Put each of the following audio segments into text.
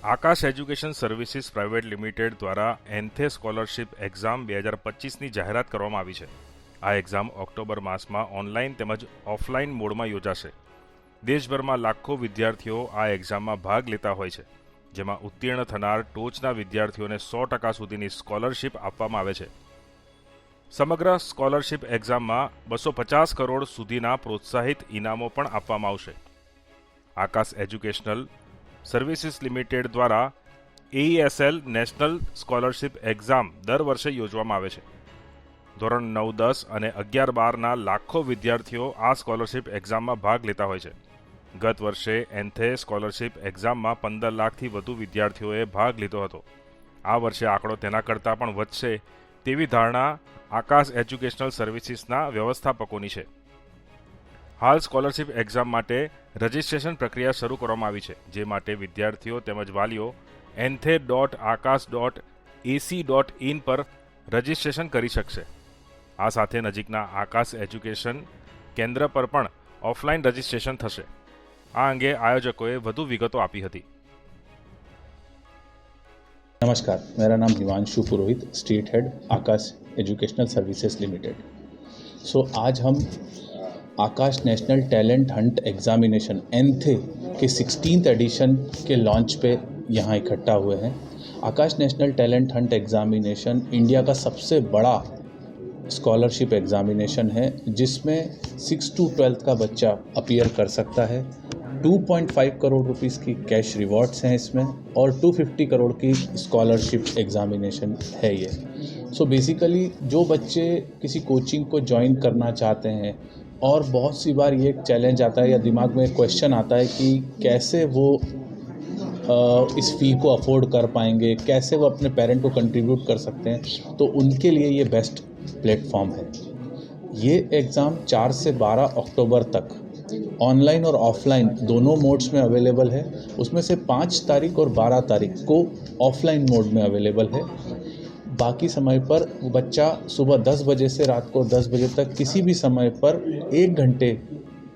Aakash education services private limited દ્વારા ANTHE scholarship exam બે હજાર પચીસની જાહેરાત કરવામાં આવી છે. આ એક્ઝામ ઓક્ટોબર માસમાં ઓનલાઈન તેમજ ઓફલાઈન મોડમાં યોજાશે. દેશભરમાં લાખો વિદ્યાર્થીઓ આ એક્ઝામમાં ભાગ લેતા હોય છે, જેમાં ઉત્તીર્ણ થનાર ટોચના વિદ્યાર્થીઓને સો ટકા સુધીની સ્કોલરશિપ આપવામાં આવે છે. સમગ્ર સ્કોલરશિપ એક્ઝામમાં બસો પચાસ કરોડ સુધીના પ્રોત્સાહિત ઇનામો પણ આપવામાં આવશે. આકાશ એજ્યુકેશનલ સર્વિસીસ લિમિટેડ દ્વારા એઈએસએલ નેશનલ સ્કોલરશિપ એક્ઝામ દર વર્ષે યોજવામાં આવે છે. ધોરણ નવ, દસ અને અગિયાર બારના લાખો વિદ્યાર્થીઓ આ સ્કોલરશિપ એક્ઝામમાં ભાગ લેતા હોય છે. ગત વર્ષે એન્થે સ્કોલરશિપ એક્ઝામમાં પંદર લાખથી વધુ વિદ્યાર્થીઓએ ભાગ લીધો હતો. આ વર્ષે આંકડો તેના કરતાં પણ વધશે તેવી ધારણા આકાશ એજ્યુકેશનલ સર્વિસીસના વ્યવસ્થાપકોની છે. હાલ સ્કોલરશિપ એક્ઝામ માટે રજિસ્ટ્રેશન પ્રક્રિયા શરૂ કરવામાં આવી છે જે માટે વિદ્યાર્થીઓ તેમજ વાલીઓ ANTHE dot Aakash dot AC dot in પર રજિસ્ટ્રેશન કરી શકશે આ સાથે નજીકના આકાશ એજ્યુકેશન કેન્દ્ર પર પણ ઓફલાઈન રજિસ્ટ્રેશન થશે આ અંગે આયોજકોએ વધુ વિગતો આપી હતી नमस्कार मेरा नाम Himanshu Purohit state head Aakash educational services limited so आज हम Aakash national talent hunt examination ANTHE के सिक्सटीन एडिशन के लॉन्च पे यहाँ इकट्ठा हुए हैं। Aakash national talent hunt examination India का सबसे बड़ा स्कॉलरशिप एग्जामिनेशन है, जिसमें सिक्स टू ट्वेल्थ का बच्चा अपीयर कर सकता है। 2.5 करोड़ रुपीस की कैश रिवॉर्ड्स हैं इसमें और 250 करोड़ की स्कॉलरशिप एग्जामिनेशन है ये। सो so बेसिकली जो बच्चे किसी कोचिंग को ज्वाइन करना चाहते हैं और बहुत सी बार ये चैलेंज आता है या दिमाग में क्वेश्चन आता है कि कैसे वो इस फ़ी को अफोर्ड कर पाएँगे? कैसे वो अपने पेरेंट को कंट्रीब्यूट कर सकते हैं? तो उनके लिए ये बेस्ट प्लेटफॉर्म है। ये एग्ज़ाम चार से 12 अक्टूबर तक ऑनलाइन और ऑफलाइन दोनों मोड्स में अवेलेबल है। उसमें से पाँच तारीख और बारह तारीख को ऑफलाइन मोड में अवेलेबल है। बाकी समय पर बच्चा सुबह दस बजे से रात को दस बजे तक किसी भी समय पर एक घंटे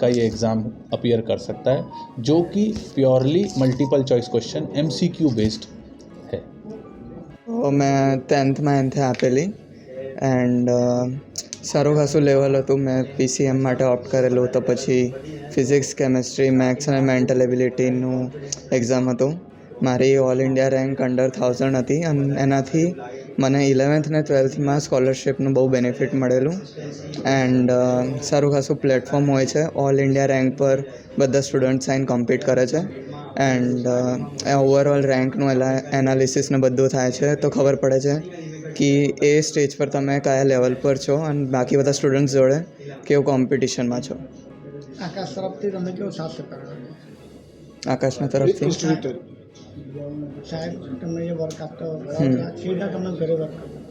का ये एग्ज़ाम अपीयर कर सकता है जो कि purely multiple choice question M based है તો મેં ટેન્થમાં એનથી આપેલી એન્ડ સારું ખાસું લેવલ હતું મેં પીસીએમ માટે ઓપ્ટ કરેલું તો પછી ફિઝિક્સ કેમેસ્ટ્રી મેથ્સ અને મેન્ટલ એબિલિટીનું એક્ઝામ હતું મારી all India rank under thousand હતી અને એનાથી મને ઇલેવન્થ ને ટ્વેલ્થમાં સ્કોલરશિપનું બહુ બેનિફિટ મળેલું. એન્ડ સારું ખાસું પ્લેટફોર્મ હોય છે. ઓલ ઇન્ડિયા રેન્ક પર બધા સ્ટુડન્ટ્સ આઈને કોમ્પિટ કરે છે. એન્ડ ઓવરઓલ રેન્કનું એલા એનાલિસિસ ને બધું થાય છે. તો ખબર પડે છે કે એ સ્ટેજ પર તમે કયા લેવલ પર છો અને બાકી બધા સ્ટુડન્ટ્સ જોડે કેવું કોમ્પિટિશનમાં છો. આકાશ તરફથી તમે કેવો સાથ આકાશના તરફથી? સાહેબ તમને જે વર્ક આપતો સીધા તમે ઘરે વર્ક કરો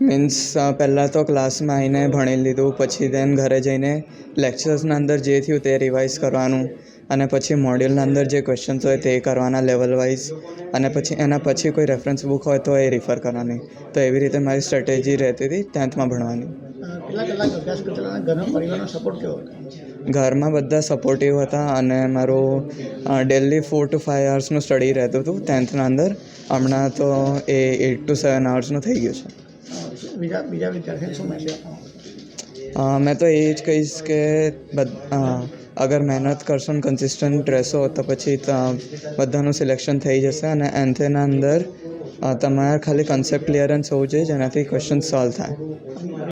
મીન્સ પહેલાં તો ક્લાસમાં આવીને ભણી લીધું પછી દેન ઘરે જઈને લેક્ચર્સના અંદર જે થયું તે રિવાઇઝ કરવાનું અને પછી મોડ્યુલના અંદર જે ક્વેશ્ચન્સ હોય તે કરવાના લેવલ વાઇઝ અને પછી એના પછી કોઈ રેફરન્સ બુક હોય તો એ રિફર કરવાની. તો એવી રીતે મારી સ્ટ્રેટેજી રહેતી હતી ટેન્થમાં ભણવાની. ઘરમાં બધા સપોર્ટિવ હતા અને મારું ડેલી ફોર ટુ ફાઇવ અવર્સનું સ્ટડી રહેતું હતું ટેન્થના અંદર. હમણાં તો એ એટ ટુ સેવન અવર્સનું થઈ ગયું છે. મેં તો એ જ કહીશ કે અગર મહેનત કરશો ને કન્સિસ્ટન્ટ રહેશો તો પછી બધાનું સિલેક્શન થઈ જશે અને એન્થેના અંદર તમારે ખાલી કન્સેપ્ટ ક્લિયરન્સ હોવું જોઈએ જેનાથી ક્વેશ્ચન સોલ્વ થાય.